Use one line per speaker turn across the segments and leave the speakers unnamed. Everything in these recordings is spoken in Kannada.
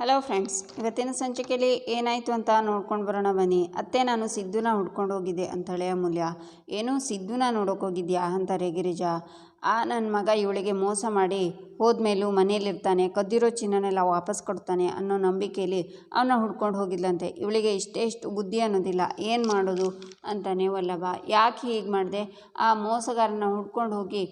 ಹಲೋ ಫ್ರೆಂಡ್ಸ್ ಇವತ್ತಿನ ಸಂಚಿಕೆಯಲ್ಲಿ ಏನಾಯಿತು ಅಂತ ನೋಡ್ಕೊಂಡು ಬರೋಣ ಬನ್ನಿ. ಅತ್ತೆ ನಾನು ಸಿದ್ದುನ ಹುಡ್ಕೊಂಡು ಹೋಗಿದ್ದೆ ಅಂತಾಳೆ ಅಮೂಲ್ಯ ಏನು ಸಿದ್ದುನ ನೋಡೋಕೆ ಹೋಗಿದ್ಯಾ ಅಂತಾರೆ ಗಿರಿಜಾ ಆ ನನ್ನ ಮಗ ಇವಳಿಗೆ ಮೋಸ ಮಾಡಿ ಹೋದ್ಮೇಲೂ ಮನೆಯಲ್ಲಿರ್ತಾನೆ, ಕದ್ದಿರೋ ಚಿನ್ನನೆಲ್ಲ ವಾಪಸ್ ಕೊಡ್ತಾನೆ ಅನ್ನೋ ನಂಬಿಕೆಯಲ್ಲಿ ಅವನ್ನ ಹುಡ್ಕೊಂಡು ಹೋಗಿದ್ಲಂತೆ. ಇವಳಿಗೆ ಇಷ್ಟೇ ಇಷ್ಟು ಬುದ್ಧಿ ಅನ್ನೋದಿಲ್ಲ. ಏನು ಮಾಡೋದು ಅಂತಾನೆ ವಲ್ಲಭ. ಯಾಕೆ ಹೀಗೆ ಮಾಡಿದೆ? ಆ ಮೋಸಗಾರನ ಹುಡ್ಕೊಂಡು ಹೋಗಿ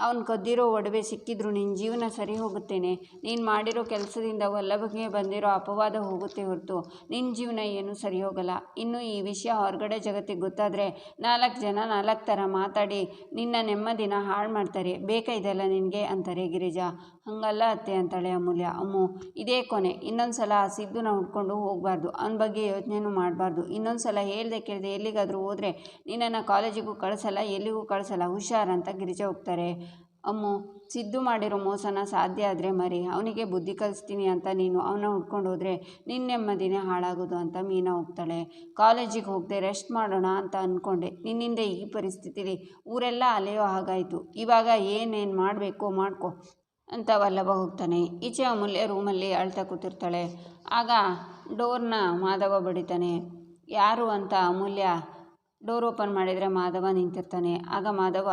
ಅವ್ನು ಕದ್ದಿರೋ ಒಡವೆ ಸಿಕ್ಕಿದ್ರು ನಿನ್ನ ಜೀವನ ಸರಿ ಹೋಗುತ್ತೇನೆ. ನೀನು ಮಾಡಿರೋ ಕೆಲಸದಿಂದ ವಲ್ಲಭಗೆ ಬಂದಿರೋ ಅಪವಾದ ಹೋಗುತ್ತೆ ಹೊರತು ನಿನ್ನ ಜೀವನ ಏನೂ ಸರಿ ಹೋಗಲ್ಲ. ಇನ್ನು ಈ ವಿಷಯ ಹೊರಗಡೆ ಜಗತ್ತಿಗೆ ಗೊತ್ತಾದರೆ ನಾಲ್ಕು ಜನ ನಾಲ್ಕು ಥರ ಮಾತಾಡಿ ನಿನ್ನ ನೆಮ್ಮದಿನ ಹಾಳು ಮಾಡ್ತಾರೆ. ಬೇಕಾ ಇದೆಲ್ಲ ನಿನಗೆ? ಅಂತಾರೆ ಗಿರಿಜಾ. ಹಂಗಲ್ಲ ಅತ್ತೆ ಅಂತಾಳೆ ಅಮೂಲ್ಯ. ಅಮ್ಮು, ಇದೇ ಕೊನೆ. ಇನ್ನೊಂದು ಸಲ ಆ ಸಿದ್ದುನ ಹುಡ್ಕೊಂಡು ಹೋಗಬಾರ್ದು. ಅವನ ಬಗ್ಗೆ ಯೋಚನೆನೂ ಮಾಡಬಾರ್ದು. ಇನ್ನೊಂದು ಸಲ ಹೇಳ್ದೆ ಕೇಳಿದೆ ಎಲ್ಲಿಗಾದರೂ ಹೋದರೆ ನಿನ್ನನ್ನು ಕಾಲೇಜಿಗೂ ಕಳಿಸಲ್ಲ, ಎಲ್ಲಿಗೂ ಕಳಿಸಲ್ಲ. ಹುಷಾರಂತ ಗಿರಿಜಾ ಹೋಗ್ತಾರೆ. ಅಮ್ಮು, ಸಿದ್ದು ಮಾಡಿರೋ ಮೋಸನ ಸಾಧ್ಯ ಆದರೆ ಮರಿ. ಅವನಿಗೆ ಬುದ್ಧಿ ಕಲಿಸ್ತೀನಿ ಅಂತ ನೀನು ಅವನ ಹುಡ್ಕೊಂಡು ಹೋದರೆ ನಿನ್ನ ನೆಮ್ಮದಿನೇ ಹಾಳಾಗೋದು ಅಂತ ಮೀನಾ ಹೋಗ್ತಾಳೆ. ಕಾಲೇಜಿಗೆ ಹೋಗದೆ ರೆಸ್ಟ್ ಮಾಡೋಣ ಅಂತ ಅಂದ್ಕೊಂಡೆ ನಿನ್ನಿಂದ ಈ ಪರಿಸ್ಥಿತಿಲಿ ಊರೆಲ್ಲ ಅಲೆಯೋ ಹಾಗಾಯಿತು. ಇವಾಗ ಏನೇನು ಮಾಡಬೇಕು ಮಾಡ್ಕೊ. ಅಂತ ವಲ್ಲಭ ಹೋಗ್ತಾನೆ. ಈಚೆ ಅಮೂಲ್ಯ ರೂಮಲ್ಲಿ ಅಳ್ತಾ ಕೂತಿರ್ತಾಳೆ. ಆಗ ಡೋರ್ನ ಮಾಧವ ಬಡಿತಾನೆ. ಯಾರು ಅಂತ ಅಮೂಲ್ಯ ಡೋರ್ ಓಪನ್ ಮಾಡಿದರೆ ಮಾಧವ ನಿಂತಿರ್ತಾನೆ. ಆಗ ಮಾಧವ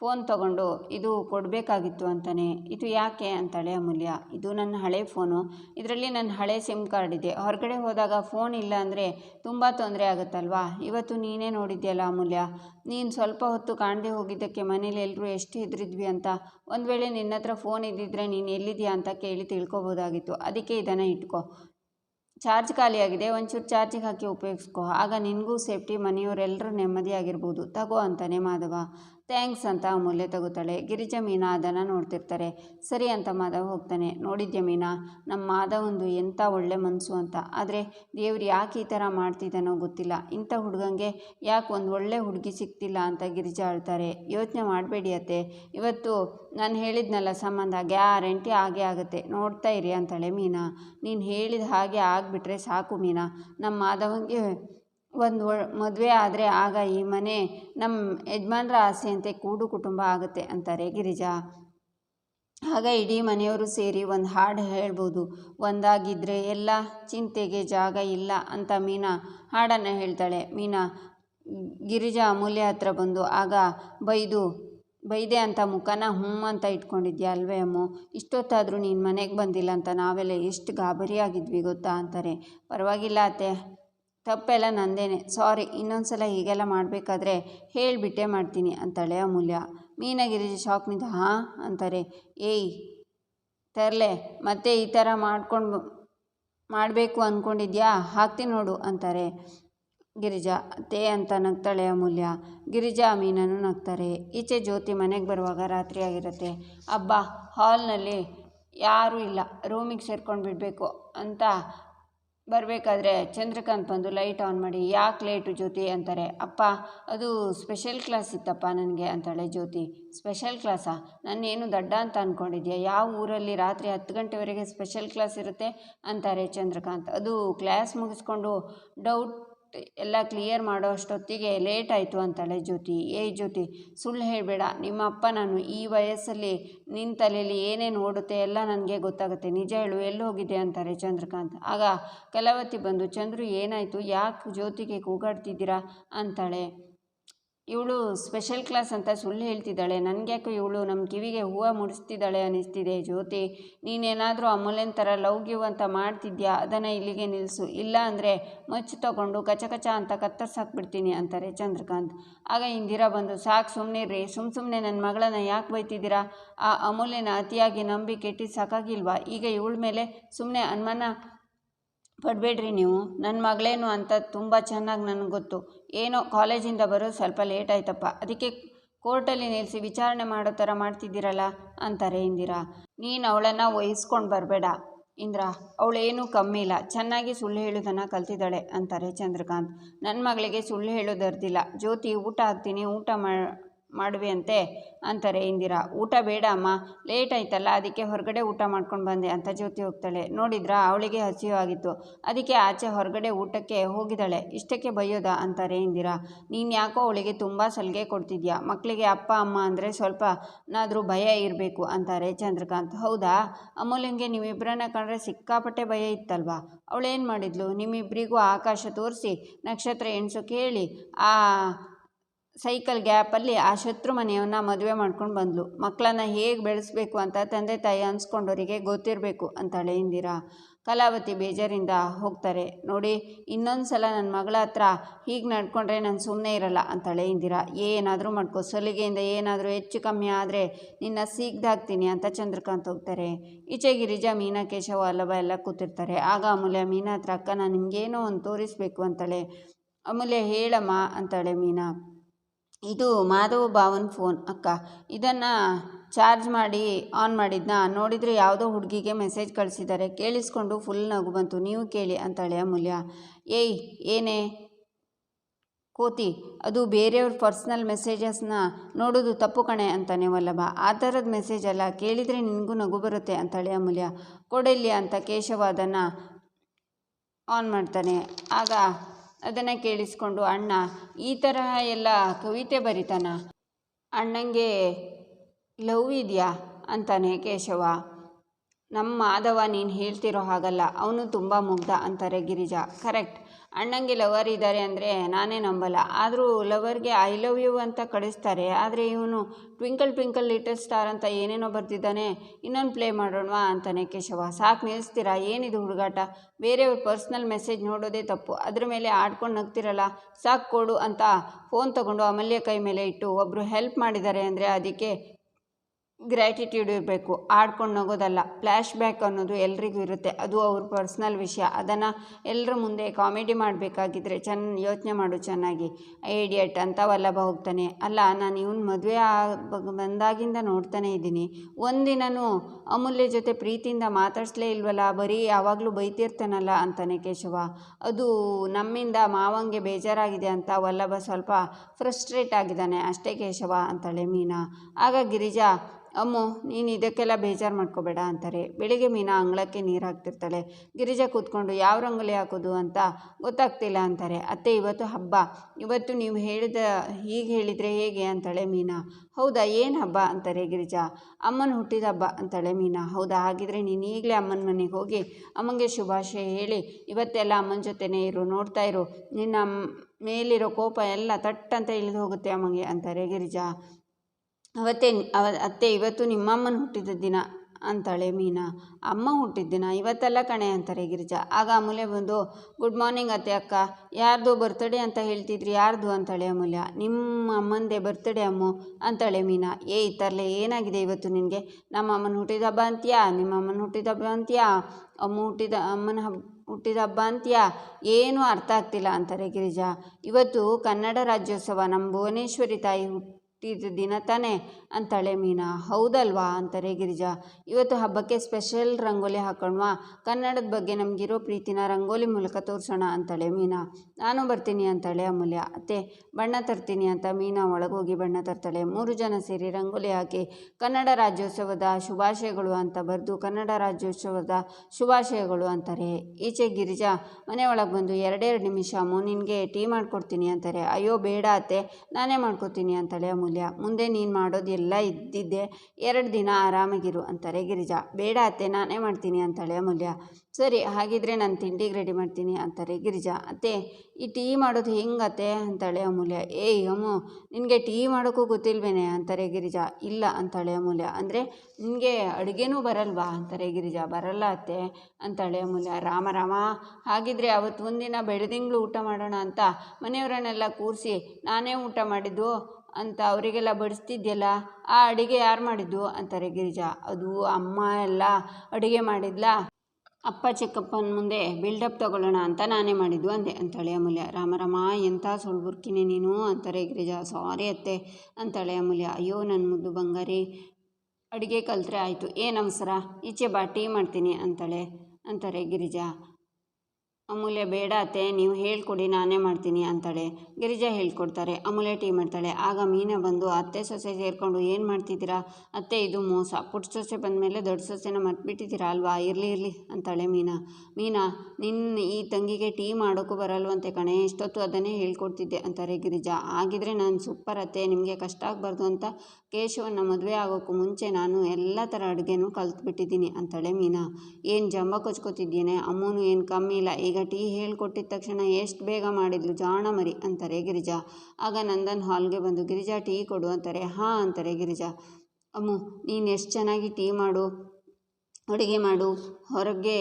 ಫೋನ್ ತಗೊಂಡು, ಇದು ಕೊಡಬೇಕಾಗಿತ್ತು ಅಂತಾನೆ. ಇದು ಯಾಕೆ? ಅಂತಾಳೆ ಅಮೂಲ್ಯ. ಇದು ನನ್ನ ಹಳೆ ಫೋನು. ಇದರಲ್ಲಿ ನನ್ನ ಹಳೆ ಸಿಮ್ ಕಾರ್ಡ್ ಇದೆ. ಹೊರಗಡೆ ಹೋದಾಗ ಫೋನ್ ಇಲ್ಲ ಅಂದರೆ ತುಂಬ ತೊಂದರೆ ಆಗುತ್ತಲ್ವಾ? ಇವತ್ತು ನೀನೇ ನೋಡಿದ್ಯಲ್ಲ ಅಮೂಲ್ಯ. ನೀನು ಸ್ವಲ್ಪ ಹೊತ್ತು ಕಾಣದೆ ಹೋಗಿದ್ದಕ್ಕೆ ಮನೇಲಿ ಎಲ್ಲರೂ ಎಷ್ಟು ಹೆದರಿದ್ವಿ ಅಂತ. ಒಂದು ವೇಳೆ ನಿನ್ನ ಹತ್ರ ಫೋನ್ ಇದ್ದಿದ್ರೆ ನೀನು ಎಲ್ಲಿದೆಯಾ ಅಂತ ಕೇಳಿ ತಿಳ್ಕೊಬೋದಾಗಿತ್ತು. ಅದಕ್ಕೆ ಇದನ್ನು ಇಟ್ಕೋ. ಚಾರ್ಜ್ ಖಾಲಿಯಾಗಿದೆ ಒಂಚೂರು ಚಾರ್ಜಿಗೆ ಹಾಕಿ ಉಪಯೋಗಿಸ್ಕೊ. ಆಗ ನಿನಗೂ ಸೇಫ್ಟಿ ಮನೆಯವರೆಲ್ಲರೂ ನೆಮ್ಮದಿಯಾಗಿರ್ಬೋದು. ತಗೋ ಅಂತಾನೆ ಮಾಧವ. ಥ್ಯಾಂಕ್ಸ್ ಅಂತ ಅಮೂಲ್ಯ ತಗೋತಾಳೆ ಗಿರಿಜ ಮೀನಾ ಅದನ್ನು ನೋಡ್ತಿರ್ತಾರೆ. ಸರಿ ಅಂತ ಮಾಧವ್ ಹೋಗ್ತಾನೆ. ನೋಡಿದ್ಯಾ ಮೀನಾ? ನಮ್ಮ ಮಾಧವಂದು ಎಂಥ ಒಳ್ಳೆ ಮನಸ್ಸು ಅಂತ. ಆದರೆ ದೇವ್ರು ಯಾಕೆ ಈ ಥರ ಮಾಡ್ತಿದ್ದಾನೋ ಗೊತ್ತಿಲ್ಲ. ಇಂಥ ಹುಡುಗಂಗೆ ಯಾಕೆ ಒಂದು ಒಳ್ಳೆ ಹುಡುಗಿ ಸಿಗ್ತಿಲ್ಲ ಅಂತ ಗಿರಿಜಾ ಹೇಳ್ತಾರೆ. ಯೋಚನೆ ಮಾಡಬೇಡಿ ಅತ್ತೆ. ಇವತ್ತು ನಾನು ಹೇಳಿದ್ನಲ್ಲ ಸಂಬಂಧ, ಗ್ಯಾರಂಟಿ ಆಗೇ ಆಗುತ್ತೆ. ನೋಡ್ತಾ ಇರಿ ಅಂತಾಳೆ ಮೀನಾ. ನೀನು ಹೇಳಿದ ಹಾಗೆ ಆಗಿಬಿಟ್ರೆ ಸಾಕು ಮೀನಾ. ನಮ್ಮ ಮಾಧವಂಗೆ ಒಂದು ಮದುವೆ ಆದರೆ ಆಗ ಈ ಮನೆ ನಮ್ಮ ಯಜಮಾನ್ರ ಆಸೆಯಂತೆ ಕೂಡು ಕುಟುಂಬ ಆಗುತ್ತೆ ಅಂತಾರೆ ಗಿರಿಜಾ. ಆಗ ಇಡೀ ಮನೆಯವರು ಸೇರಿ ಒಂದು ಹಾಡು ಹೇಳ್ಬೋದು. ಒಂದಾಗಿದ್ದರೆ ಎಲ್ಲ ಚಿಂತೆಗೆ ಜಾಗ ಇಲ್ಲ ಅಂತ ಮೀನಾ ಹಾಡನ್ನು ಹೇಳ್ತಾಳೆ. ಮೀನಾ, ಗಿರಿಜಾ ಅಮೂಲ್ಯ ಹತ್ರ ಬಂದು, ಆಗ ಬೈದು, ಬೈದೆ ಅಂತ ಮುಖನ ಹ್ಞೂ ಅಂತ ಇಟ್ಕೊಂಡಿದ್ಯಾ ಅಲ್ವೇ ಅಮ್ಮು? ಇಷ್ಟೊತ್ತಾದರೂ ನೀನು ಮನೆಗೆ ಬಂದಿಲ್ಲ ಅಂತ ನಾವೆಲ್ಲ ಎಷ್ಟು ಗಾಬರಿಯಾಗಿದ್ವಿ ಗೊತ್ತಾ? ಅಂತಾರೆ. ಪರವಾಗಿಲ್ಲ ಅತ್ತೆ ತಪ್ಪೆಲ್ಲ ನಂದೇನೆ. ಸಾರಿ ಇನ್ನೊಂದು ಸಲ ಹೀಗೆಲ್ಲ ಮಾಡಬೇಕಾದ್ರೆ ಹೇಳಿಬಿಟ್ಟೆ ಮಾಡ್ತೀನಿ ಅಂತಾಳೆ ಅಮೂಲ್ಯ. ಮೀನಗಿರಿ ಶಾಕ್ನಿಂದ ಹಾಂ? ಅಂತಾರೆ. ಏಯ್, ತರಲೆ, ಮತ್ತೆ ಈ ಥರ ಮಾಡ್ಕೊಂಡು ಮಾಡಬೇಕು ಅಂದ್ಕೊಂಡಿದ್ಯಾ ಹಾಕ್ತೀನಿ ನೋಡು, ಅಂತಾರೆ. ಗಿರಿಜಾ, ತೇ ಅಂತ ನಗ್ತಾಳೆ ಅಮೂಲ್ಯ. ಗಿರಿಜಾ ಮೀನನ್ನು ನಗ್ತಾರೆ. ಈಚೆ ಜ್ಯೋತಿ ಮನೆಗೆ ಬರುವಾಗ ರಾತ್ರಿ ಆಗಿರುತ್ತೆ. ಹಬ್ಬ ಹಾಲ್ನಲ್ಲಿ ಯಾರೂ ಇಲ್ಲ. ರೂಮಿಗೆ ಸೇರ್ಕೊಂಡು ಬಿಡಬೇಕು ಅಂತ ಬರಬೇಕಾದ್ರೆ ಚಂದ್ರಕಾಂತ್ ಬಂದು ಲೈಟ್ ಆನ್ ಮಾಡಿ, ಯಾಕೆ ಲೇಟು ಜ್ಯೋತಿ ಅಂತಾರೆ? ಅಪ್ಪ, ಅದು ಸ್ಪೆಷಲ್ ಕ್ಲಾಸ್ ಇತ್ತಪ್ಪ ನನಗೆ ಅಂತಾಳೆ ಜ್ಯೋತಿ. ಸ್ಪೆಷಲ್ ಕ್ಲಾಸಾ ನಾನೇನು ದಡ್ಡ ಅಂತ ಅಂದ್ಕೊಂಡಿದ್ಯಾ ಯಾವ ಊರಲ್ಲಿ ರಾತ್ರಿ ಹತ್ತು ಗಂಟೆವರೆಗೆ ಸ್ಪೆಷಲ್ ಕ್ಲಾಸ್ ಇರುತ್ತೆ? ಅಂತಾರೆ ಚಂದ್ರಕಾಂತ್. ಅದು ಕ್ಲಾಸ್ ಮುಗಿಸ್ಕೊಂಡು ಡೌಟ್ ಎಲ್ಲ ಕ್ಲಿಯರ್ ಮಾಡೋ ಅಷ್ಟೊತ್ತಿಗೆ ಲೇಟ್ ಆಯಿತು ಅಂತಾಳೆ ಜ್ಯೋತಿ. ಏಯ್ ಜ್ಯೋತಿ, ಸುಳ್ಳು ಹೇಳಬೇಡ. ನಿಮ್ಮ ಅಪ್ಪ ನಾನು ಈ ವಯಸ್ಸಲ್ಲಿ ನಿನ್ನ ತಲೆಯಲ್ಲಿ ಏನೇನು ಓಡುತ್ತೆ ಎಲ್ಲ ನನಗೆ ಗೊತ್ತಾಗುತ್ತೆ. ನಿಜ ಹೇಳು, ಎಲ್ಲಿ ಹೋಗಿದೆ? ಅಂತಾರೆ ಚಂದ್ರಕಾಂತ್. ಆಗ ಕಲಾವತಿ ಬಂದು, ಚಂದ್ರು ಏನಾಯಿತು? ಯಾಕೆ ಜ್ಯೋತಿಗೆ ಕೂಗಾಡ್ತಿದ್ದೀರಾ? ಅಂತಾಳೆ. ಇವಳು ಸ್ಪೆಷಲ್ ಕ್ಲಾಸ್ ಅಂತ ಸುಳ್ಳು ಹೇಳ್ತಿದ್ದಾಳೆ. ನನಗ್ಯಾಕೋ ಇವಳು ನಮ್ಮ ಕಿವಿಗೆ ಹೂವು ಮುಡಿಸ್ತಿದ್ದಾಳೆ ಅನ್ನಿಸ್ತಿದೆ ಜ್ಯೋತಿ, ನೀನೇನಾದರೂ ಅಮೂಲ್ಯನ ಥರ ಲವ್ ಗಿವ್ ಅಂತ ಮಾಡ್ತಿದ್ಯಾ? ಅದನ್ನು ಇಲ್ಲಿಗೆ ನಿಲ್ಲಿಸು ಇಲ್ಲ ಅಂದರೆ ಮಚ್ಚು ತಗೊಂಡು ಕಚ ಕಚ ಅಂತ ಕತ್ತರಿಸಾಕ್ಬಿಡ್ತೀನಿ ಅಂತಾರೆ ಚಂದ್ರಕಾಂತ್. ಆಗ ಇಂದಿರಾ ಬಂದು, ಸಾಕು ಸುಮ್ಮನೆ ರೀ ಸುಮ್ಮ ಸುಮ್ಮನೆ ನನ್ನ ಮಗಳನ್ನ ಯಾಕೆ ಬೈತಿದ್ದೀರಾ? ಆ ಅಮೂಲ್ಯನ ಅತಿಯಾಗಿ ನಂಬಿ ಕೆಟ್ಟಿ ಸಾಕಾಗಿಲ್ವಾ? ಈಗ ಇವಳ ಮೇಲೆ ಸುಮ್ಮನೆ ಅನುಮಾನ ಪಡಬೇಡ್ರಿ ನೀವು. ನನ್ನ ಮಗಳೇನು ಅಂತ ತುಂಬ ಚೆನ್ನಾಗಿ ನನಗೆ ಗೊತ್ತು. ಏನೋ ಕಾಲೇಜಿಂದ ಬರೋದು ಸ್ವಲ್ಪ ಲೇಟ್ ಆಯ್ತಪ್ಪ. ಅದಕ್ಕೆ ಕೋರ್ಟಲ್ಲಿ ನಿಲ್ಲಿಸಿ ವಿಚಾರಣೆ ಮಾಡೋ ಥರ ಮಾಡ್ತಿದ್ದೀರಲ್ಲ ಅಂತಾರೆ ಇಂದಿರಾ. ನೀನು ಅವಳನ್ನು ವಹಿಸ್ಕೊಂಡು ಬರಬೇಡ. ಇಂದ್ರ, ಅವಳೇನೂ ಕಮ್ಮಿ ಇಲ್ಲ. ಚೆನ್ನಾಗಿ ಸುಳ್ಳು ಹೇಳೋದನ್ನು ಕಲ್ತಿದ್ದಾಳೆ ಅಂತಾರೆ ಚಂದ್ರಕಾಂತ್. ನನ್ನ ಮಗಳಿಗೆ ಸುಳ್ಳು ಹೇಳೋದರ್ದಿಲ್ಲ ಜ್ಯೋತಿ ಊಟ ಹಾಕ್ತೀನಿ, ಊಟ ಮಾ ಮಾಡುವೆಯಂತೆ ಅಂತಾರೆ ಇಂದಿರಾ, ಊಟ ಬೇಡ ಅಮ್ಮ, ಲೇಟ್ ಆಯ್ತಲ್ಲ, ಅದಕ್ಕೆ ಹೊರಗಡೆ ಊಟ ಮಾಡ್ಕೊಂಡು ಬಂದೆ ಅಂತ ಜ್ಯೋತಿ ಹೋಗ್ತಾಳೆ. ನೋಡಿದ್ರಾ, ಅವಳಿಗೆ ಹಸಿವು ಆಗಿತ್ತು. ಅದಕ್ಕೆ ಆಚೆ ಹೊರಗಡೆ ಊಟಕ್ಕೆ ಹೋಗಿದ್ದಾಳೆ. ಇಷ್ಟಕ್ಕೆ ಬೈಯೋದಾ ಅಂತಾರೆ ಇಂದಿರಾ. ನೀನು ಯಾಕೋ ಅವಳಿಗೆ ತುಂಬ ಸಲಿಗೆ ಕೊಡ್ತಿದ್ಯಾ? ಮಕ್ಕಳಿಗೆ ಅಪ್ಪ, ಅಮ್ಮ ಅಂದರೆ ಸ್ವಲ್ಪನಾದರೂ ಭಯ ಇರಬೇಕು ಅಂತಾರೆ ಚಂದ್ರಕಾಂತ್. ಹೌದಾ? ಅಮೂಲ್ಯಂಗೆ ನೀವಿಬ್ಬರನ್ನ ಕಂಡ್ರೆ ಸಿಕ್ಕಾಪಟ್ಟೆ ಭಯ ಇತ್ತಲ್ವಾ? ಅವಳೇನು ಮಾಡಿದ್ಲು? ನಿಮ್ಮಿಬ್ಬರಿಗೂ ಆಕಾಶ ತೋರಿಸಿ, ನಕ್ಷತ್ರ ಎಣಿಸು ಕೇಳಿ. ಆ ಸೈಕಲ್ ಗ್ಯಾಪಲ್ಲಿ ಆ ಶತ್ರು ಮನೆಯವನ್ನು ಮದುವೆ ಮಾಡ್ಕೊಂಡು ಬಂದಳು ಮಕ್ಕಳನ್ನ ಹೇಗೆ ಬೆಳೆಸಬೇಕು ಅಂತ ತಂದೆ ತಾಯಿ ಅನ್ಸ್ಕೊಂಡವರಿಗೆ ಗೊತ್ತಿರಬೇಕು ಅಂತಾಳೆ ಇಂದಿರಾ. ಕಲಾವತಿ ಬೇಜಾರಿಂದ ಹೋಗ್ತಾರೆ. ನೋಡಿ ಇನ್ನೊಂದು ಸಲ ನನ್ನ ಮಗಳ ಹತ್ರ ಹೀಗೆ ನಡ್ಕೊಂಡ್ರೆ ನಾನು ಸುಮ್ಮನೆ ಇರಲ್ಲ ಅಂತಾಳೆ ಇಂದಿರಾ. ಏನಾದರೂ ಮಾಡ್ಕೋ. ಸಲಿಗೆಯಿಂದ ಏನಾದರೂ ಹೆಚ್ಚು ಕಮ್ಮಿ ಆದರೆ ನಿನ್ನ ಸೀಗ್ದಾಗ್ತೀನಿ ಅಂತ ಚಂದ್ರಕಾಂತ್ ಹೋಗ್ತಾರೆ. ಈಚೆ ಗಿರಿಜಾ ಮೀನಾ, ಕೇಶವ, ಅಲ್ಲವ ಎಲ್ಲ ಕೂತಿರ್ತಾರೆ. ಆಗ ಅಮೂಲ್ಯ, ಮೀನಾ ಹತ್ರ, ಅಕ್ಕ, ನಾನು ನಿಮಗೇನೋ ಒಂದು ತೋರಿಸ್ಬೇಕು ಅಂತಾಳೆ. ಅಮೂಲ್ಯ, ಹೇಳಮ್ಮ ಅಂತಾಳೆ ಮೀನಾ. ಇದು ಮಾಧವ ಭಾವನ್ ಫೋನ್, ಅಕ್ಕ. ಇದನ್ನು ಚಾರ್ಜ್ ಮಾಡಿ ಆನ್ ಮಾಡಿದ್ನ? ನೋಡಿದರೆ ಯಾವುದೋ ಹುಡುಗಿಗೆ ಮೆಸೇಜ್ ಕಳಿಸಿದ್ದಾರೆ ಕೇಳಿಸ್ಕೊಂಡು ಫುಲ್ ನಗು ಬಂತು. ನೀವು ಕೇಳಿ ಅಂತಾಳೆ ಅಮೂಲ್ಯ. ಏಯ್, ಏನೇ? ಕೋತಿ, ಅದು ಬೇರೆಯವ್ರ ಪರ್ಸ್ನಲ್ ಮೆಸೇಜಸ್ನ ನೋಡೋದು ತಪ್ಪು ಕಣೆ ಅಂತಾನೆ ವಲ್ಲಭ. ಆ ಥರದ ಮೆಸೇಜ್ ಅಲ್ಲ, ಕೇಳಿದರೆ ನಿನಗೂ ನಗು ಬರುತ್ತೆ ಅಂತಾಳೆ ಅಮೂಲ್ಯ. ಕೊಡಿಲ್ಲಿ ಅಂತ ಕೇಶವ ಅದನ್ನು ಆನ್ ಮಾಡ್ತಾನೆ. ಆಗ ಅದನ್ನು ಕೇಳಿಸ್ಕೊಂಡು, ಅಣ್ಣ, ಈ ತರಹ ಎಲ್ಲ ಕವಿತೆ ಬರಿತಾನ? ಅಣ್ಣಂಗೆ ಲವ್ ಇದೆಯಾ? ಅಂತಾನೆ ಕೇಶವ. ನಮ್ಮ ಮಾಧವ ನೀನು ಹೇಳ್ತಿರೋ ಹಾಗಲ್ಲ, ಅವನು ತುಂಬ ಮುಗ್ಧ ಅಂತಾರೆ ಗಿರಿಜಾ. ಕರೆಕ್ಟ್. ಅಣ್ಣಂಗೆ ಲವರ್ ಇದ್ದಾರೆ ಅಂದರೆ ನಾನೇ ನಂಬಲ್ಲ. ಆದರೂ ಲವರ್ಗೆ ಐ ಲವ್ ಯು ಅಂತ ಕಳಿಸ್ತಾರೆ. ಆದರೆ ಇವನು ಟ್ವಿಂಕಲ್ ಟ್ವಿಂಕಲ್ ಲಿಟಲ್ ಸ್ಟಾರ್ ಅಂತ ಏನೇನೋ ಬರ್ತಿದ್ದಾನೆ ಇನ್ನೊಂದು ಪ್ಲೇ ಮಾಡೋಣವಾ ಅಂತಾನೆ ಕೇಶವ. ಸಾಕು ನಿಲ್ಲಿಸ್ತೀರಾ ಏನಿದು ಹುಡುಗಾಟ? ಬೇರೆಯವ್ರ ಪರ್ಸ್ನಲ್ ಮೆಸೇಜ್ ನೋಡೋದೇ ತಪ್ಪು. ಅದ್ರ ಮೇಲೆ ಆಡ್ಕೊಂಡು ನಗ್ತಿರಲ್ಲ. ಸಾಕು ಕೊಡು ಅಂತ ಫೋನ್ ತಗೊಂಡು ಅಮಲ್ಯ ಕೈ ಮೇಲೆ ಇಟ್ಟು ಒಬ್ಬರು ಹೆಲ್ಪ್ ಮಾಡಿದ್ದಾರೆ ಅಂದರೆ ಅದಕ್ಕೆ ಗ್ರ್ಯಾಟಿಟ್ಯೂಡ್ ಇರಬೇಕು. ಆಡ್ಕೊಂಡು ಹೋಗೋದಲ್ಲ ಫ್ಲ್ಯಾಶ್ ಬ್ಯಾಕ್ ಅನ್ನೋದು ಎಲ್ರಿಗೂ ಇರುತ್ತೆ. ಅದು ಅವ್ರ ಪರ್ಸ್ನಲ್ ವಿಷಯ. ಅದನ್ನು ಎಲ್ಲರ ಮುಂದೆ ಕಾಮಿಡಿ ಮಾಡಬೇಕಾಗಿದ್ರೆ ಚೆನ್ನ ಯೋಚನೆ ಮಾಡು ಚೆನ್ನಾಗಿ. ಐಡಿಯಟ್ ಅಂತ ವಲ್ಲಭ ಹೋಗ್ತಾನೆ. ಅಲ್ಲ, ನಾನು ಇವನು ಮದುವೆ ಬಂದಾಗಿಂದ ನೋಡ್ತಾನೆ ಇದ್ದೀನಿ. ಒಂದಿನೂ ಅಮೂಲ್ಯ ಜೊತೆ ಪ್ರೀತಿಯಿಂದ ಮಾತಾಡಿಸ್ಲೇ ಇಲ್ವಲ್ಲ? ಬರೀ ಯಾವಾಗಲೂ ಬೈತಿರ್ತಾನಲ್ಲ ಅಂತಾನೆ ಕೇಶವ. ಅದು ನಮ್ಮಿಂದ ಮಾವಂಗೆ ಬೇಜಾರಾಗಿದೆ ಅಂತ ವಲ್ಲಭ ಸ್ವಲ್ಪ ಫ್ರಸ್ಟ್ರೇಟ್ ಆಗಿದ್ದಾನೆ. ಅಷ್ಟೇ ಕೇಶವ, ಅಂತಾಳೆ ಮೀನಾ. ಆಗ ಗಿರಿಜಾ ಅಮ್ಮು, ನೀನು ಇದಕ್ಕೆಲ್ಲ ಬೇಜಾರು ಮಾಡ್ಕೋಬೇಡ ಅಂತಾರೆ. ಬೆಳಿಗ್ಗೆ ಮೀನಾ ಅಂಗಳಕ್ಕೆ ನೀರು ಹಾಕ್ತಿರ್ತಾಳೆ ಗಿರಿಜಾ ಕೂತ್ಕೊಂಡು, ಯಾವ ರಂಗೋಲಿ ಹಾಕೋದು ಅಂತ ಗೊತ್ತಾಗ್ತಿಲ್ಲ ಅಂತಾರೆ. ಅತ್ತೆ, ಇವತ್ತು ಹಬ್ಬ. ಇವತ್ತು ನೀವು ಹೇಳಿದ ಹೀಗೆ ಹೇಳಿದರೆ ಹೇಗೆ? ಅಂತಾಳೆ ಮೀನಾ. ಹೌದಾ, ಏನು ಹಬ್ಬ? ಅಂತಾರೆ ಗಿರಿಜಾ. ಅಮ್ಮನ ಹುಟ್ಟಿದ ಹಬ್ಬ, ಅಂತಾಳೆ ಮೀನಾ. ಹೌದಾ, ಹಾಗಿದ್ರೆ ನೀನು ಈಗಲೇ ಅಮ್ಮನ ಮನೆಗೆ ಹೋಗಿ ಅಮ್ಮನಿಗೆ ಶುಭಾಶಯ ಹೇಳಿ. ಇವತ್ತೆಲ್ಲ ಅಮ್ಮನ ಜೊತೆನೇ ಇರು, ನೋಡ್ತಾ ಇರು. ನಿನ್ನ ಮೇಲಿರೋ ಕೋಪ ಎಲ್ಲ ತಟ್ಟಂತ ಇಳಿದು ಹೋಗುತ್ತೆ ಅಮ್ಮಂಗೆ, ಅಂತಾರೆ ಗಿರಿಜಾ. ಅವತ್ತೇ ಅವ, ಅತ್ತೆ ಇವತ್ತು ನಿಮ್ಮಮ್ಮನ ಹುಟ್ಟಿದ ದಿನ ಅಂತಾಳೆ ಮೀನಾ. ಅಮ್ಮ ಹುಟ್ಟಿದ ದಿನ, ಇವತ್ತೆಲ್ಲ ಕಣೆ ಅಂತಾರೆ ಗಿರಿಜಾ. ಆಗ ಅಮೂಲ್ಯ ಬಂದು, ಗುಡ್ ಮಾರ್ನಿಂಗ್ ಅತ್ತೆ ಅಕ್ಕ. ಯಾರ್ದು ಬರ್ತಡೇ ಅಂತ ಹೇಳ್ತಿದ್ರಿ? ಯಾರ್ದು? ಅಂತಾಳೆ ಅಮೂಲ್ಯ. ನಿಮ್ಮ ಅಮ್ಮಂದೇ ಬರ್ತಡೇ ಅಮ್ಮು, ಅಂತಾಳೆ ಮೀನಾ. ಏ ತರಲೆ ಏನಾಗಿದೆ ಇವತ್ತು ನಿನಗೆ? ನಮ್ಮ ಅಮ್ಮನ ಹುಟ್ಟಿದ ಹಬ್ಬ ಅಂತೀಯಾ? ನಿಮ್ಮ ಅಮ್ಮನ ಹುಟ್ಟಿದ ಹಬ್ಬ ಅಂತೀಯಾ? ಅಮ್ಮ ಹುಟ್ಟಿದ, ಅಮ್ಮನ ಹಬ್ಬ ಹುಟ್ಟಿದ ಹಬ್ಬ ಅಂತೀಯಾ? ಏನೂ ಅರ್ಥ ಆಗ್ತಿಲ್ಲ ಅಂತಾರೆ ಗಿರಿಜಾ. ಇವತ್ತು ಕನ್ನಡ ರಾಜ್ಯೋತ್ಸವ, ನಮ್ಮ ಭುವನೇಶ್ವರಿ ತಾಯಿ ಹುಟ್ಟಿದ ದಿನ ತಾನೇ? ಅಂತಾಳೆ ಮೀನಾ. ಹೌದಲ್ವಾ? ಅಂತಾರೆ ಗಿರಿಜಾ. ಇವತ್ತು ಹಬ್ಬಕ್ಕೆ ಸ್ಪೆಷಲ್ ರಂಗೋಲಿ ಹಾಕೋಣವಾ? ಕನ್ನಡದ ಬಗ್ಗೆ ನಮಗಿರೋ ಪ್ರೀತಿನ ರಂಗೋಲಿ ಮೂಲಕ ತೋರಿಸೋಣ, ಅಂತಾಳೆ ಮೀನಾ. ನಾನು ಬರ್ತೀನಿ, ಅಂತಾಳೆ ಅಮೂಲ್ಯ. ಅತ್ತೆ, ಬಣ್ಣ ತರ್ತೀನಿ ಅಂತ ಮೀನಾ ಒಳಗೋಗಿ ಬಣ್ಣ ತರ್ತಾಳೆ. ಮೂರು ಜನ ಸೇರಿ ರಂಗೋಲಿ ಹಾಕಿ ಕನ್ನಡ ರಾಜ್ಯೋತ್ಸವದ ಶುಭಾಶಯಗಳು ಅಂತ ಬರೆದು ಕನ್ನಡ ರಾಜ್ಯೋತ್ಸವದ ಶುಭಾಶಯಗಳು ಅಂತಾರೆ. ಈಚೆ ಗಿರಿಜಾ, ಮನೆ ಒಳಗೆ ಬಂದು ಎರಡೆರಡು ನಿಮಿಷ ಅಮ್ಮು ನಿನಗೆ ಟೀ ಮಾಡ್ಕೊಡ್ತೀನಿ ಅಂತಾರೆ. ಅಯ್ಯೋ, ಬೇಡ ಅತ್ತೆ, ನಾನೇ ಮಾಡ್ಕೊತೀನಿ, ಅಂತಾಳೆ ಅಮೂಲ್ಯ. ಮುಂದೆ ನೀನು ಮಾಡೋದೆಲ್ಲ ಇದ್ದಿದ್ದೆ. ಎರಡು ದಿನ ಆರಾಮಾಗಿರು ಅಂತಾರೆ ಗಿರಿಜಾ. ಬೇಡ ಅತ್ತೆ, ನಾನೇ ಮಾಡ್ತೀನಿ ಅಂತಾಳೆ ಅಮೂಲ್ಯ ಸರಿ, ಹಾಗಿದ್ರೆ ನಾನು ತಿಂಡಿಗೆ ರೆಡಿ ಮಾಡ್ತೀನಿ ಅಂತಾರೆ ಗಿರಿಜಾ. ಅತ್ತೆ, ಈ ಟೀ ಮಾಡೋದು ಹೆಂಗತ್ತೆ ಅಂತಾಳೆ ಅಮೂಲ್ಯ ಏಯ್ ಅಮ್ಮು, ನಿನಗೆ ಟೀ ಮಾಡೋಕ್ಕೂ ಗೊತ್ತಿಲ್ವೇನೆ? ಅಂತಾರೆ ಗಿರಿಜಾ. ಇಲ್ಲ ಅಂತಾಳೆ ಅಮೂಲ್ಯ ಅಂದರೆ ನಿನಗೆ ಅಡುಗೆನೂ ಬರಲ್ವಾ? ಅಂತಾರೆ ಗಿರಿಜಾ. ಬರಲ್ಲ ಅತ್ತೆ, ಅಂತಾಳೆ ಅಮೂಲ್ಯ ರಾಮ ರಾಮ. ಹಾಗಿದ್ರೆ ಅವತ್ತು ಒಂದಿನ ಬೆಳೆದಿಂಗಳು ಊಟ ಮಾಡೋಣ ಅಂತ ಮನೆಯವರನ್ನೆಲ್ಲ ಕೂರಿಸಿ ನಾನೇ ಊಟ ಮಾಡಿದ್ದು. ಅಂತ ಅವರಿಗೆಲ್ಲ ಬಡಿಸ್ತಿದ್ಯಲ್ಲ, ಆ ಅಡುಗೆ ಯಾರು ಮಾಡಿದ್ದು? ಅಂತಾರೆ ಗಿರಿಜಾ. ಅದು ಅಮ್ಮ ಎಲ್ಲ ಅಡುಗೆ ಮಾಡಿದ್ಲಾ. ಅಪ್ಪ ಚಿಕ್ಕಪ್ಪನ ಮುಂದೆ ಬಿಲ್ಡಪ್ ತಗೊಳ್ಳೋಣ ಅಂತ ನಾನೇ ಮಾಡಿದ್ದು ಅಂದೆ. ಅಂತಾಳೆ ಅಮೂಲ್ಯ. ರಾಮರಾಮ ಎಂಥ ಸುಳ್ಬುರ್ಕಿನೇ ನೀನು? ಅಂತಾರೆ ಗಿರಿಜಾ. ಸಾರಿ ಅತ್ತೆ, ಅಂತಾಳೆ ಅಮೂಲ್ಯ. ಅಯ್ಯೋ ನನ್ನ ಮುದ್ದು ಬಂಗಾರಿ. ಅಡುಗೆ ಕಲಿತ್ರೆ ಆಯಿತು. ಏನು ಅವಸರ? ಈಚೆ ಬಾ, ಟೀ ಮಾಡ್ತೀನಿ, ಅಂತಾಳೆ. ಅಂತಾರೆ ಗಿರಿಜಾ. ಅಮೂಲ್ಯ ಬೇಡ ಅತ್ತೆ, ನೀವು ಹೇಳ್ಕೊಡಿ, ನಾನೇ ಮಾಡ್ತೀನಿ ಅಂತಾಳೆ. ಗಿರಿಜಾ ಹೇಳ್ಕೊಡ್ತಾರೆ. ಅಮೂಲ್ಯ ಟೀ ಮಾಡ್ತಾಳೆ. ಆಗ ಮೀನಾ ಬಂದು, ಅತ್ತೆ ಸೊಸೆ ಸೇರಿಕೊಂಡು ಏನು ಮಾಡ್ತಿದ್ದೀರಾ? ಅತ್ತೆ, ಇದು ಮೋಸ. ಪುಟ್ಟ ಸೊಸೆ ಬಂದಮೇಲೆ ದೊಡ್ಡ ಸೊಸೆನ ಮರ್ತ್ಬಿಟ್ಟಿದ್ದೀರಾ ಅಲ್ವಾ? ಇರಲಿ ಇರಲಿ, ಅಂತಾಳೆ ಮೀನಾ. ಮೀನಾ ನಿನ್ನ ಈ ತಂಗಿಗೆ ಟೀ ಮಾಡೋಕ್ಕೂ ಬರಲ್ವಂತೆ ಕಣೆ. ಇಷ್ಟೊತ್ತು ಅದನ್ನೇ ಹೇಳ್ಕೊಡ್ತಿದ್ದೆ, ಅಂತಾರೆ ಗಿರಿಜಾ. ಆಗಿದ್ರೆ ನಾನು ಸೂಪರ್ ಅತ್ತೆ. ನಿಮಗೆ ಕಷ್ಟ ಆಗಬಾರ್ದು ಅಂತ ಕೇಶವನ್ನ ಮದುವೆ ಆಗೋಕ್ಕೂ ಮುಂಚೆ ನಾನು ಎಲ್ಲ ಥರ ಅಡುಗೆನೂ ಕಲ್ತ್ಬಿಟ್ಟಿದ್ದೀನಿ ಅಂತಾಳೆ ಮೀನಾ. ಏನು ಜಂಬ ಕೊಚ್ಕೋತಿದ್ದೇನೆ ಅಮ್ಮನೂ ಏನು ಕಮ್ಮಿ ಇಲ್ಲ. ಈಗ ಟೀ ಹೇಳ್ಕೊಟ್ಟಿದ ತಕ್ಷಣ ಎಷ್ಟು ಬೇಗ ಮಾಡಿದ್ಲು ಜಾಣ ಮರಿ ಅಂತಾರೆ ಗಿರಿಜಾ. ಆಗ ನಂದನ್ ಹಾಲ್ಗೆ ಬಂದು, ಗಿರಿಜಾ, ಟೀ ಕೊಡು ಅಂತಾರೆ. ಹಾಂ ಅಂತಾರೆ ಗಿರಿಜಾ. ಅಮ್ಮು, ನೀನು ಎಷ್ಟು ಚೆನ್ನಾಗಿ ಟೀ ಮಾಡು, ಅಡುಗೆ ಮಾಡು, ಹೊರಗೆ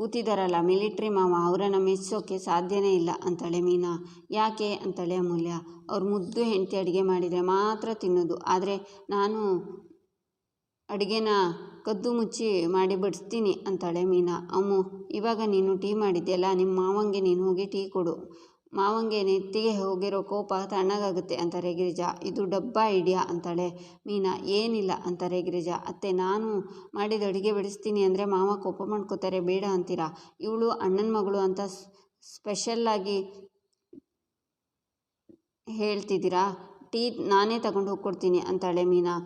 ಕೂತಿದ್ದಾರಲ್ಲ ಮಿಲಿಟ್ರಿ ಮಾವ, ಅವರನ್ನು ಮೆಚ್ಚೋಕ್ಕೆ ಸಾಧ್ಯನೇ ಇಲ್ಲ ಅಂತಾಳೆ ಮೀನಾ. ಯಾಕೆ ಅಂತಾಳೆ ಅಮೂಲ್ಯ. ಅವ್ರು ಮುದ್ದು ಹೆಂಡತಿ ಅಡುಗೆ ಮಾಡಿದರೆ ಮಾತ್ರ ತಿನ್ನೋದು. ಆದರೆ ನಾನು ಅಡುಗೆನ ಕದ್ದು ಮುಚ್ಚಿ ಮಾಡಿ ಬಡಿಸ್ತೀನಿ ಅಂತಾಳೆ ಮೀನಾ. ಅಮ್ಮು, ಇವಾಗ ನೀನು ಟೀ ಮಾಡಿದ್ದೆಯಲ್ಲ ನಿಮ್ಮ ಮಾವಂಗೆ ನೀನು ಹೋಗಿ ಟೀ ಕೊಡು. ಮಾವಂಗೆ ನೆತ್ತಿಗೆ ಹೋಗಿರೋ ಕೋಪ ತಣ್ಣಗಾಗುತ್ತೆ ಅಂತಾರೆ ಗಿರಿಜಾ ಇದು ಡಬ್ಬ ಐಡಿಯಾ ಅಂತಾಳೆ. ಮೀನಾ, ಏನಿಲ್ಲ ಅಂತಾರೆ ಗಿರಿಜಾ ಅತ್ತೆ, ನಾನು ಮಾಡಿದ ಅಡುಗೆ ಬಿಡಿಸ್ತೀನಿ ಅಂದರೆ ಮಾವ ಕೋಪ ಮಾಡ್ಕೋತಾರೆ, ಬೇಡ ಅಂತೀರಾ? ಇವಳು ಅಣ್ಣನ ಮಗಳು ಅಂತ ಸ್ಪೆಷಲ್ಲಾಗಿ ಹೇಳ್ತಿದ್ದೀರಾ? ಟೀ ನಾನೇ ತಗೊಂಡು ಹೋಗ್ಕೊಡ್ತೀನಿ ಅಂತಾಳೆ ಮೀನಾ.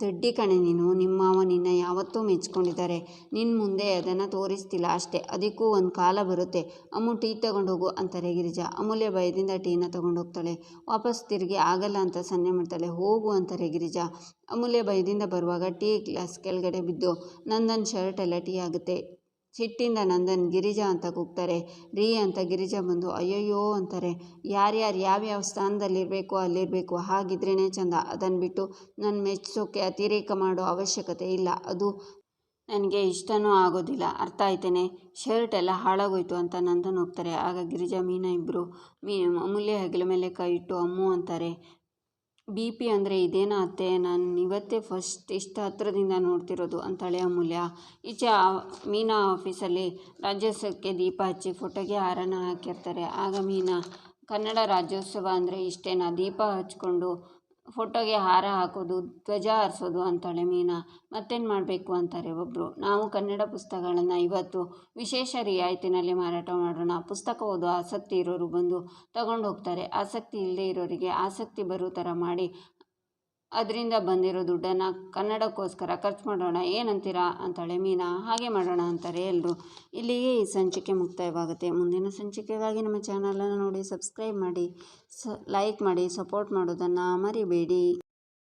ದಡ್ಡಿ ಕಣೆ ನೀನು. ನಿಮ್ಮ ಮಾವ ನಿನ್ನ ಯಾವತ್ತೂ ಮೆಚ್ಕೊಂಡಿದ್ದಾರೆ. ನಿನ್ನ ಮುಂದೆ ಅದನ್ನು ತೋರಿಸ್ತಿಲ್ಲ ಅಷ್ಟೇ. ಅದಕ್ಕೂ ಒಂದು ಕಾಲ ಬರುತ್ತೆ. ಅಮ್ಮು ಟೀ ತಗೊಂಡೋಗು ಅಂತಾರೆ ಗಿರಿಜಾ. ಅಮೂಲ್ಯ ಭಯದಿಂದ ಟೀನ ತಗೊಂಡೋಗ್ತಾಳೆ. ವಾಪಸ್ ತಿರುಗಿ ಆಗಲ್ಲ ಅಂತ ಸನ್ನೆ ಮಾಡ್ತಾಳೆ. ಹೋಗು ಅಂತಾರೆ ಗಿರಿಜಾ. ಅಮೂಲ್ಯ ಭಯದಿಂದ ಬರುವಾಗ ಟೀ ಗ್ಲಾಸ್ ಕೆಳಗಡೆ ಬಿದ್ದು, ನಂದನ್ ಶರ್ಟ್ ಎಲ್ಲ ಟೀ ಆಗುತ್ತೆ. ಸಿಟ್ಟಿಂದ ನಂದನ್ ಗಿರಿಜಾ ಅಂತ ಕೂಗ್ತಾರೆ. ರೀ ಅಂತ ಗಿರಿಜಾ ಬಂದು, ಅಯ್ಯಯ್ಯೋ ಅಂತಾರೆ. ಯಾರ್ಯಾರು, ಯಾವ್ಯಾವ ಸ್ಥಾನದಲ್ಲಿರಬೇಕು, ಅಲ್ಲಿರಬೇಕು ಹಾಗಿದ್ರೇ ಚಂದ. ಅದನ್ನು ಬಿಟ್ಟು ನನ್ನ ಮೆಚ್ಚೋಕ್ಕೆ ಅತಿರೇಕ ಮಾಡೋ ಅವಶ್ಯಕತೆ ಇಲ್ಲ. ಅದು ನನಗೆ ಇಷ್ಟನೂ ಆಗೋದಿಲ್ಲ. ಅರ್ಥ ಆಯ್ತೇನೆ. ಶರ್ಟ್ ಎಲ್ಲ ಹಾಳಾಗೋಯ್ತು ಅಂತ ನಂದನ್ ಹೋಗ್ತಾರೆ ಆಗ ಗಿರಿಜಾ, ಮೀನಾ ಇಬ್ಬರು ಮೀ, ಅಮೂಲ್ಯ ಹೆಗಲ ಮೇಲೆ ಕೈ ಇಟ್ಟು ಅಮ್ಮು ಅಂತಾರೆ. ಬಿ ಪಿ ಅಂದರೆ ಇದೇನಾ ಅತ್ತೆ ನಾನು ಇವತ್ತೇ ಫಸ್ಟ್ ಇಷ್ಟು ಹತ್ರದಿಂದ ನೋಡ್ತಿರೋದು ಅಂತಾಳೆ ಅಮೂಲ್ಯ. ಈಚೆ ಮೀನಾ ಆಫೀಸಲ್ಲಿ ರಾಜ್ಯೋತ್ಸವಕ್ಕೆ ದೀಪ ಹಚ್ಚಿ ಫೋಟೋಗೆ ಹಾರನ ಹಾಕಿರ್ತಾರೆ. ಆಗ ಮೀನಾ, ಕನ್ನಡ ರಾಜ್ಯೋತ್ಸವ ಅಂದರೆ ಇಷ್ಟೇನಾ? ದೀಪ ಹಚ್ಕೊಂಡು ಫೋಟೋಗೆ ಹಾರ ಹಾಕೋದು, ಧ್ವಜ ಹಾರಿಸೋದು ಅಂತಾಳೆ ಮೀನಾ ಮತ್ತೇನು ಮಾಡಬೇಕು ಅಂತಾರೆ ಒಬ್ಬರು ನಾವು ಕನ್ನಡ ಪುಸ್ತಕಗಳನ್ನು ಇವತ್ತು ವಿಶೇಷ ರಿಯಾಯಿತಿನಲ್ಲಿ ಮಾರಾಟ ಮಾಡೋಣ. ಪುಸ್ತಕ ಓದೋ ಆಸಕ್ತಿ ಇರೋರು ಬಂದು ತಗೊಂಡು ಹೋಗ್ತಾರೆ ಆಸಕ್ತಿ ಇಲ್ಲದೆ ಇರೋರಿಗೆ ಆಸಕ್ತಿ ಬರೋ ಥರ ಮಾಡಿ ಅದರಿಂದ ಬಂದಿರೋ ದುಡ್ಡನ್ನು ಕನ್ನಡಕ್ಕೋಸ್ಕರ ಖರ್ಚು ಮಾಡೋಣ, ಏನಂತೀರಾ? ಅಂತಾಳೆ ಮೀನಾ. ಹಾಗೆ ಮಾಡೋಣ ಅಂತಾರೆ ಎಲ್ಲರೂ ಇಲ್ಲಿಗೆ ಈ ಸಂಚಿಕೆ ಮುಕ್ತಾಯವಾಗುತ್ತೆ. ಮುಂದಿನ ಸಂಚಿಕೆಗಾಗಿ ನಮ್ಮ ಚಾನಲನ್ನು ನೋಡಿ, ಸಬ್ಸ್ಕ್ರೈಬ್ ಮಾಡಿ, ಸ, ಲೈಕ್ ಮಾಡಿ, ಸಪೋರ್ಟ್ ಮಾಡೋದನ್ನು ಮರಿಬೇಡಿ.